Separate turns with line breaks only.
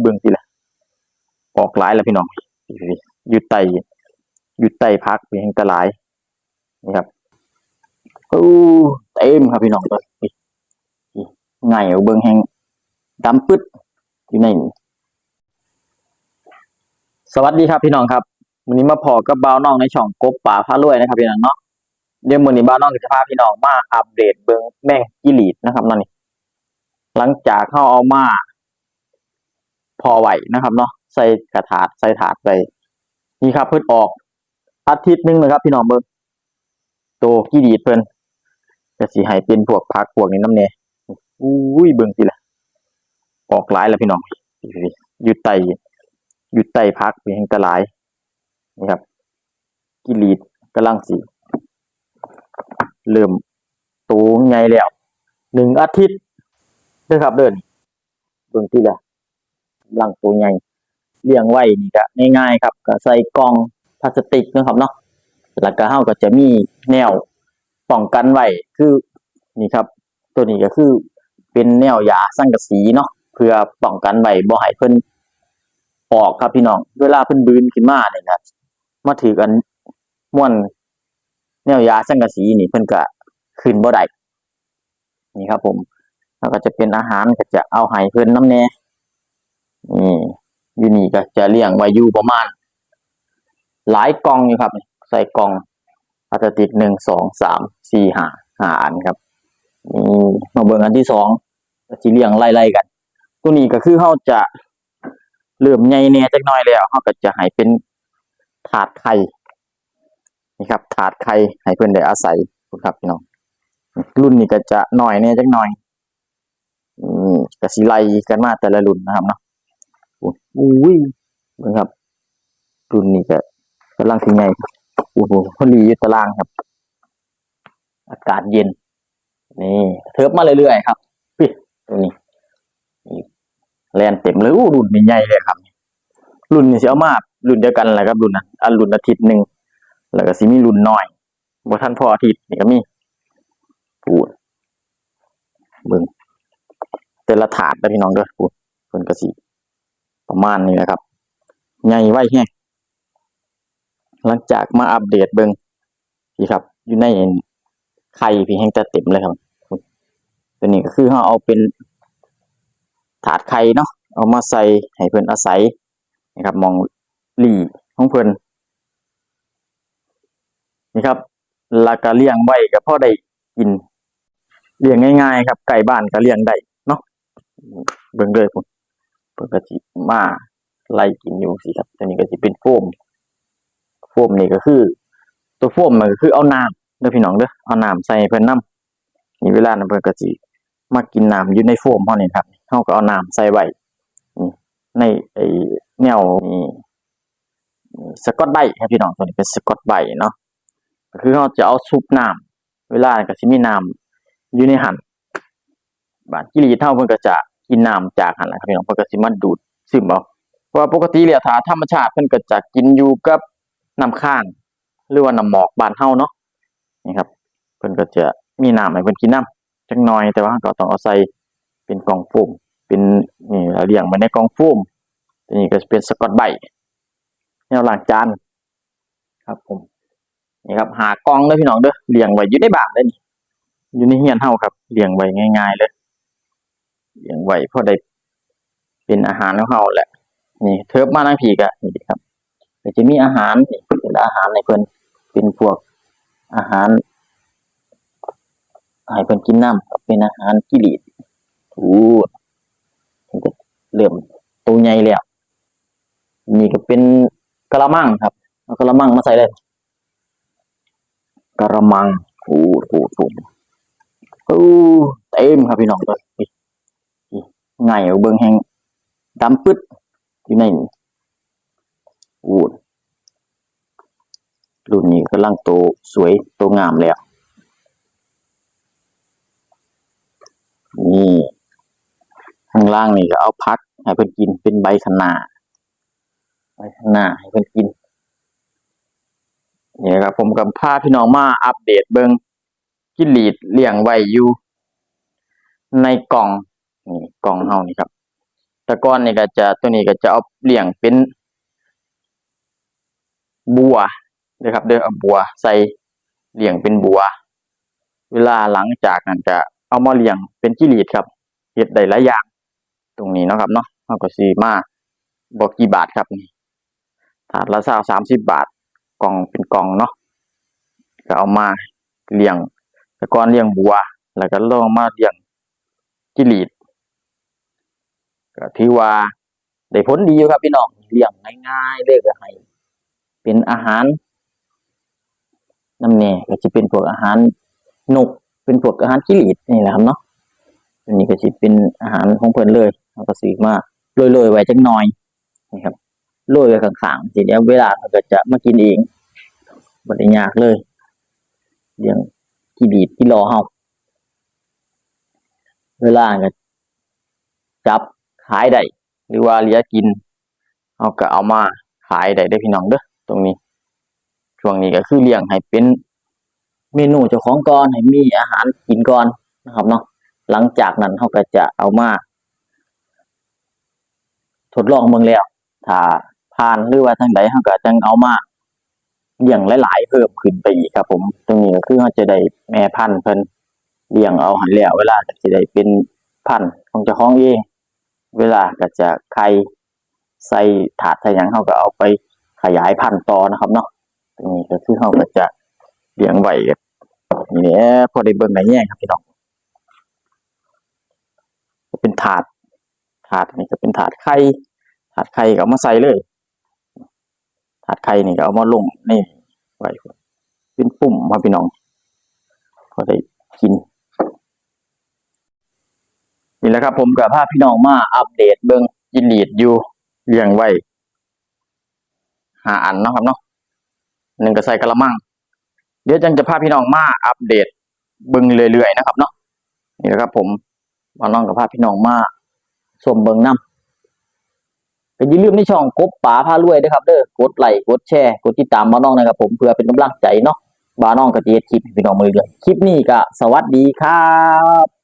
เบิ่งสิล่ะออกหลายแล้วพี่น้องอยู่ใต้อยู่ใต้พักมีแห่งตะหลายนี่ครับโอ้เต็มครับพี่น้องตัวง่ายเอาเบิ่งแห่งดำปึ๊ดอยู่ในนี่สวัสดีครับพี่น้องครับวันนี้มาพอกับบ่าวน้องในช่องกบป่าพารวยนะครับพี่น้องเนาะเดี๋ยวมื้อนี้บ่าวน้องก็จะพาพี่น้องมาอัปเดตเบิ่งแม่งกิลีดนะครับนั่นนี่หลังจากเข้าเอามา พอไหวนะครับเนาะใส่กระถาดใส่ถาดไปนี่ครับเพิ่นออกอาทิตย์หนึงนะครับพี่น้องเบิ่งโตกี่ดีดเพิ่นจะสิให้เป็นพวกผักพวกนี้น้ำเนยอุ้ยเบิ่งสิล่ะออกหลายแล้วพี่น้องอยู่ใต้อยู่ใต้พักมีแห่งตะหลายนี่ครับกิลีดกำลังสิเริ่มโตใหญ่แล้วหนึ่งอาทิตย์เด้อครับเดินเบิ่งที่ละ ลังตัวใหญ่เลี้ยงไว้นี่ก็ง่ายๆครับก็ใส่กล่องพลาสติกนะครับเนาะแล้วก็เฮาก็จะมีแนวป้องกันไว้คือนี่ครับ ตัวนี้ก็คือเป็นแนวยาสังกะสีเนาะเพื่อป้องกันไว้บ่ให้เพิ่นออกครับพี่น้องเวลาเพิ่นบืนขึ้นมาเนี่ยครับมาถือกันม่วนแนวยาสังกะสีนี่เพิ่นก็ขึ้นบ่ได้นี่ครับผมแล้วก็จะเป็นอาหารก็จะเอาให้เพิ่นน้ำแน่ นี่อยู่นี่ก็จะเลี้ยงไว้อยู่ประมาณ หลายกล่องอยู่ครับ ใส่กล่องพลาสติกหนึ่งสองสามสี่ห้าห้าอันครับนี่มาเบิ่งอันที่สองก็สิเลี้ยงไล่ๆกัน ตัวนี้ก็คือเขาจะเริ่มใหญ่แน่จักหน่อยแล้วเขาก็จะให้เป็นถาดไข่นี่ครับ ถาดไข่ให้เพิ่นได้อาศัยครับพี่น้องรุ่นนี้ก็จะหน่อยแน่จักหน่อยอืมกสิไล่กันมาแต่ละรุ่นนะครับเนาะ อุ้ยเบิ่งครับรุ่นนี้ก็กำลังสิไงโอ้โหพอดีอยู่ตารางครับ อากาศเย็น นี่เทิบมาเรื่อยๆครับพี่ตัวนี้แลนเต็มเลยอู้รุ่นนี้ใหญ่เลยครับ รุ่นนี้เสิเอามารุ่นเดียวกันแหละครับรุ่นนั้นอันรุ่นอาทิตย์หนึ่งแล้วก็สิมีรุ่นน้อยบ่ทันพออาทิตย์นี่ก็มีพูดเบิ่งแต่ละถาดนะพี่น้องเด้อพูดเพิ่นก็สิ ประมาณนี้นะครับใหญ่ไว้แฮงหลังจากมาอัปเดตเบิงพี่ครับ อยู่ในไข่พี่แห้งจะเต็มเลยครับตัวนี้ก็คือเฮาเอาเป็นถาดไข่เนาะเอามาใส่ให้เพิ่อนอาศัยนะครับ มองหลีของเพิ่อนนี่ครับล้วก็เลี้ยงไว้ก็พ่อได้กินเลี้ยงง่ายๆ ครับไก่บ้านก็เลี้ยงได้เนาะเบิ่งเลยพุ่นเพิ่นก็สิมาไล่กินอยู่สิครับตัวนี้ก็สิเป็นโฟมโฟมนี่ก็คือ ตัวโฟมมันก็คือเอาน้ำเด้อพี่น้องเด้อเอาน้ำใส่เพิ่นนำนี่เวลาเพิ่นก็สิมากินน้ำอยู่ในโฟมเฮานี่ครับเฮาก็เอาน้ำใส่ไว้นี่ในไอ้แนวนี่สกอตไบครับพี่น้องตัวนี้เป็นสกอตไบเนาะก็คือเฮาจะเอาซุปน้ำเวลาก็สิมีน้ำอยู่ในหั่นบาดกิริเท่าเพิ่นก็จะ กินน้ำจากหั่นแหละครับพี่น้องเพิ่นก็สิมาดูดซึมเอาเพราะว่าปกติแล้วถ้าธรรมชาติเพิ่นก็จะกินอยู่กับน้ำค้าง หรือว่าน้ำหมอกบ้านเฮาเนาะนี่ครับเพิ่นก็จะมีน้ำให้เพิ่นกินน้ำจักหน่อยแต่ว่าก็ต้องเอาใส่เป็นกล่องโฟมเป็นนี่เลี้ยงไว้ในกล่องโฟมตัวนี้ก็จะเป็นสกอตไบต์แนวล้างจานครับผมนี่ครับหากล่องเด้อพี่น้องเด้อเลี้ยงไว้อยู่ในบ้านเลยนี่อยู่ในเฮียนเฮาครับเลี้ยงไว้ง่าย ๆ เลย ไว้พอได้เป็นอาหารของเฮาแหละ นี่เทิบมาทางผีกะนี่ครับก็จะมีอาหารนี่เป็นอาหารในเพิ่นเป็นพวกอาหารให้เพิ่นกินน้ำเป็นอาหารกิริดอู้มันก็เริ่มตัวใหญ่แล้วนี่ก็เป็นกะละมังครับเอากะละมังมาใส่เลยกะละมังโอ้โหโอ้เต็มครับพี่น้องตัวนี้ ง่ายเอาเบิ่งแห่งดำปึ๊ดอยู่ในนี่อูดรุ่นนี้กำลังโตสวยโตงามแล้วนี่ข้างล่างนี่ก็เอาพักให้เพิ่นกินเป็นใบคะนาใบคะนาให้เพิ่นกินนี่ครับผมกับพาพี่น้องมาอัปเดตเบิ่งกิลีดเลี้ยงไว้อยู่ในกล่อง นี่กล่องเฮานี่ครับ แต่ก่อนนี่ก็จะตัวนี้ก็จะเอาเลี้ยงเป็น บัวเด้อครับเด้อเอาบัวใส่เลี้ยงเป็นบัว เวลาหลังจากนั้นจะเอามาเลี้ยงเป็นจิลีดครับเฮ็ดได้หลายอย่าง ตรงนี้เนาะครับเนาะเฮาก็สิมาบ่กี่บาทครับนี่ถาดละ20 30บาทกล่องเป็นกล่องเนาะก็เอามาเลี้ยงแต่ก่อนเลี้ยงบัว แล้วก็ลองมาเลี้ยงจิลีด ก็ถือว่าได้ผลดีอยู่ครับพี่น้องเลี้ยงง่ายๆเลยก็ให้เป็นอาหารน้ำแน่ก็จะเป็นพวกอาหารนกเป็นพวกอาหารจิลีดนี่แหละครับเนาะอันนี้ก็จะเป็นอาหารของเพิ่นเลยเราก็ซื้อมาโรยๆไว้จักหน่อยนี่ครับโรยไว้ข้างๆทีเดียวเวลาเขาก็จะมากินเองบ่ได้ยากเลยเลี้ยงจิลีดที่รอเฮาเวลาก็จับ ขายได้หรือว่าเหลือกินเฮาก็เอามาขายได้เด้พี่น้องเด้อตรงนี้ ช่วงนี้ก็คือเลี้ยงให้เป็นเมนูเจ้าของก่อนให้มีอาหารกินก่อนนะครับเนาะหลังจากนั้นเขาก็จะเอามา ทดลองเมืองแล้วถ้าผ่านหรือว่าทางใดเขาก็จังเอามาเลี้ยงหลาย ๆ เพิ่มขึ้นไปอีกครับ ผม ตรงนี้ก็คือเขาจะได้แม่พันธุ์เพิ่นเลี้ยงเอาหันแล้วเวลาจะได้เป็นพันธุ์ของเจ้าของเอง เวลาก็จะไข่ใส่ถาดใส่ยังเขาก็เอาไปขยายพันธุ์ต่อนะครับเนาะตรงนี้ก็คือเขาก็จะเลี้ยงไว้ครับนี่แหละพอได้เบิ่งได้แย่ครับพี่น้องเป็นถาดถาดนี่ก็เป็นถาดไข่ถาดไข่ก็เอามาใส่เลย ถาดไข่นี่ก็เอามาลงนี่ไว้เป็นปุ่มครับพี่น้องพอได้กิน นี่แหละครับ ผมกับพาพพี่น้องมาอัปเดตเบิ่งยินลีดอยู่เลี้ยงไว้หาอันเนาะครับเนาะหนึ่งก็ใส่กระมัง เดี๋ยวจังจะพาพี่น้องมาอัปเดตเบิ่งเรื่อยๆนะครับเนาะนี่แหละครับ ผมมาน้องกับพาพพี่น้องมาชมเบิ่งน้ำก็อย่าลืมในช่องกบป๋าพารวยด้วยครับเด้อกดไลค์กดแชร์กดติดตามมาน้องนะครับ ผมเพื่อเป็นกำลังใจเนาะบาน้องกับเจดคลิปพี่น้องมือเลยคลิปนี้ก็สวัสดีครับ